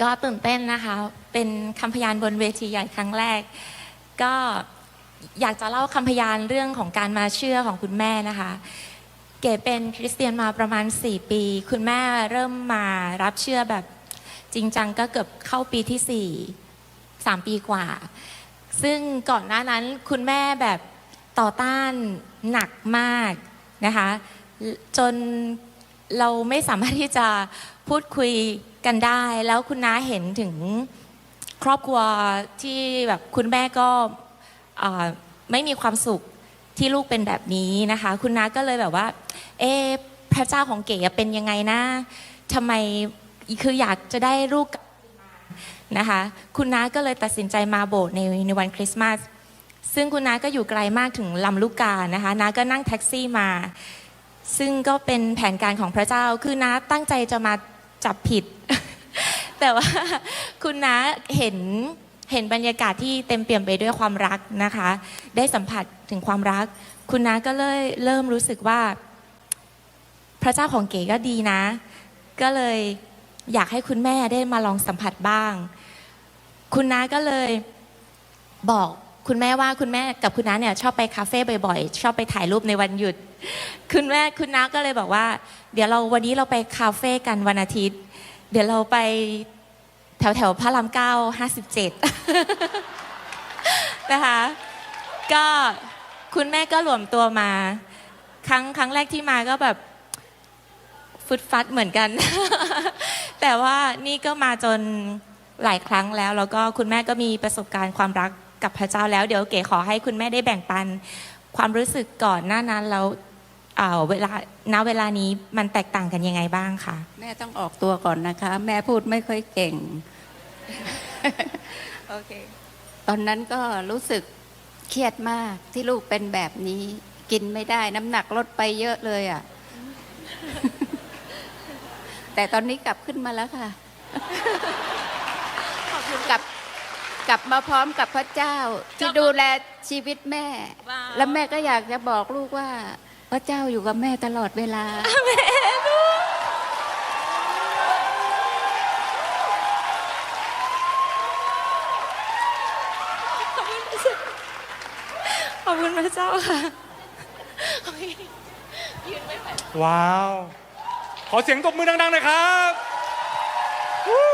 ก็ตื่นเต้นนะคะ เป็นคำพยานบนเวทีใหญ่ครั้งแรก ก็อยากจะเล่าคำพยานเรื่องของการมาเชื่อของคุณแม่นะคะ เก๋เป็นคริสเตียนมาประมาณ 4 ปี คุณแม่เริ่มมารับเชื่อแบบจริงจังก็เกือบเข้าปีที่ 4 3 ปีกว่า ซึ่งก่อนหน้านั้นคุณแม่แบบต่อต้านหนักมากนะคะ จน เราไม่สามารถที่จะพูดคุยกันได้ แล้วคุณน้าเห็นถึงครอบครัวที่แบบคุณแม่ก็ไม่มีความสุขที่ลูกเป็นแบบนี้นะคะ คุณน้าก็เลยแบบว่า เอพระเจ้าของเก๋เป็นยังไงนะทำไมคืออยากจะได้ลูกนะคะ คุณน้าก็เลยตัดสินใจมาโบสถ์ในในวันคริสต์มาสซึ่งคุณน้าก็อยู่ไกลมากถึงลำลูกกานะคะน้าก็นั่งแท็กซี่มา ซึ่งก็เป็นแผนการของพระเจ้าคือน้าตั้งใจจะมาจับผิด แต่ว่าคุณน้าเห็นเห็นบรรยากาศที่เต็มเปี่ยมไปด้วยความรักนะคะ ได้สัมผัสถึงความรัก คุณน้าก็เลยเริ่มรู้สึกว่า พระเจ้าของเก๋ก็ดีนะ ก็เลยอยากให้คุณแม่ได้มาลองสัมผัสบ้าง คุณน้าก็เลยบอก คุณแม่ว่าคุณแม่กับคุณน้าเนี่ยชอบไปคาเฟ่บ่อยๆ ชอบไปถ่ายรูปในวันหยุด คุณแม่คุณน้าก็เลยบอกว่า เดี๋ยวเราวันนี้เราไปคาเฟ่กันวันอาทิตย์ เดี๋ยวเราไปแถวแถวพระรามเก้าห้าสิบเจ็ดนะคะก็คุณแม่ก็รวมตัวมา ครั้งครั้งแรกที่มาก็แบบฟุดฟัดเหมือนกัน แต่ว่านี่ก็มาจนหลายครั้งแล้ว แล้วก็คุณแม่ก็มีประสบการณ์ความรัก กับพระเจ้าแล้วเดี๋ยวเก๋ขอให้คุณแม่ได้แบ่งปัน ความรู้สึกก่อนหน้านั้นแล้วเอ่อเวลาณเวลานี้มันแตกต่างกันยังไงบ้างคะแม่ต้องออกตัวก่อนนะคะ แม่พูดไม่ค่อยเก่ง โอเค ตอนนั้นก็รู้สึกเครียดมากที่ลูกเป็นแบบนี้ กินไม่ได้น้ำหนักลดไปเยอะเลยอะ่ะ แต่ตอนนี้กลับขึ้นมาแล้วค่ะกลับ กลับมาพร้อมกับพระเจ้า ที่ดูแลชีวิตแม่ ว้าว แล้วแม่ก็อยากจะบอกลูกว่า พระเจ้าอยู่กับแม่ตลอดเวลา ขอบคุณพระเจ้าค่ะ ว้าว ขอเสียงตบมือดังๆหน่อยครับวู้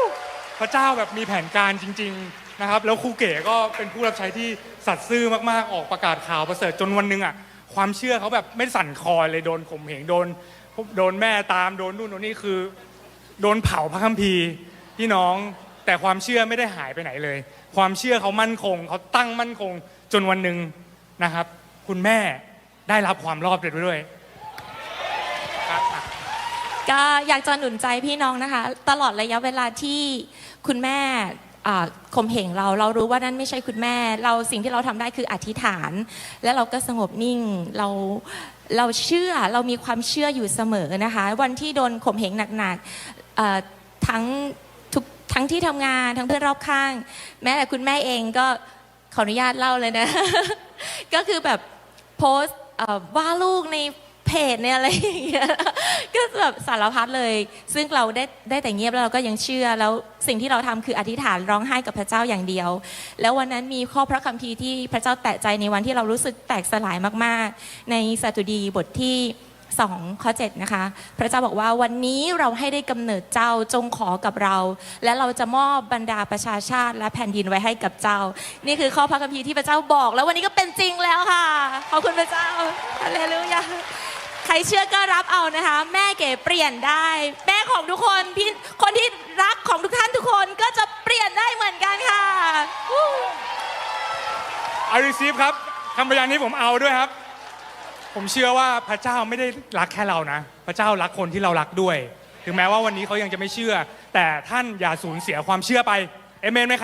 พระเจ้าแบบมีแผนการจริง ๆ นะครับแล้วครูเก๋ก็เป็นผู้รับใช้ที่สัตย์ซื่อมากๆออกประกาศข่าวประเสริฐจนวันหนึ่งอะความเชื่อเขาแบบไม่สั่นคลอยเลยโดนข่มเหงโดนโดนแม่ตามโดนนู่นโดนนี่คือ โดนเผาพระคัมภีร์พี่น้องแต่ความเชื่อไม่ได้หายไปไหนเลย ความเชื่อเขามั่นคงเขาตั้งมั่นคงจนวันหนึ่งนะครับ คุณแม่ได้รับความรอบไปด้วยครับก็อยากจะหนุนใจพี่น้องนะคะ ตลอดระยะเวลาที่คุณแม่ ข่มเหงเราเรารู้ว่านั่นไม่ใช่คุณแม่ เราสิ่งที่เราทำได้คืออธิษฐาน และเราก็สงบนิ่งเราเราเชื่อเรามีความเชื่ออยู่เสมอนะคะ วันที่โดนข่มเหงหนักๆทั้งทุกทั้งที่ทำงานทั้งเพื่อนรอบข้าง แม้แต่คุณแม่เองก็ขออนุญาตเล่าเลยนะ ก็คือแบบโพสต์เอ่อว่าลูกใน จในอะไรอย่างเงี้ยก็แบบสารพัดเลย ซึ่งเราได้ได้แต่เงียบแล้วเราก็ยังเชื่อแล้วสิ่งที่เราทำคืออธิษฐานร้องไห้กับพระเจ้าอย่างเดียว แล้ววันนั้นมีข้อพระคัมภีร์ที่พระเจ้าแตะใจในวันที่เรารู้สึกแตกสลายมากๆ ในสดุดีบทที่2ข้อ7นะคะ พระเจ้าบอกว่าวันนี้เราให้ได้กำเนิดเจ้าจงขอกับเรา และเราจะมอบบรรดาประชาชาติ และแผ่นดินไว้ให้กับเจ้า นี่คือข้อพระคัมภีร์ที่พระเจ้าบอก แล้ววันนี้ก็เป็นจริงแล้วค่ะ ขอบคุณพระเจ้าฮาเลลูยา ใครเชื่อก็รับเอานะคะ แม่เก๋เปลี่ยนได้ แม่ของทุกคนพี่คนที่รักของทุกท่านทุกคนก็จะเปลี่ยนได้เหมือนกันค่ะวู้ I receive ครับคำพยานนี้ผมเอาด้วยครับ ผมเชื่อว่าพระเจ้าไม่ได้รักแค่เรานะ พระเจ้ารักคนที่เรารักด้วย ถึงแม้ว่าวันนี้เขายังจะไม่เชื่อ แต่ท่านอย่าสูญเสียความเชื่อไปเอเมนไหมครับ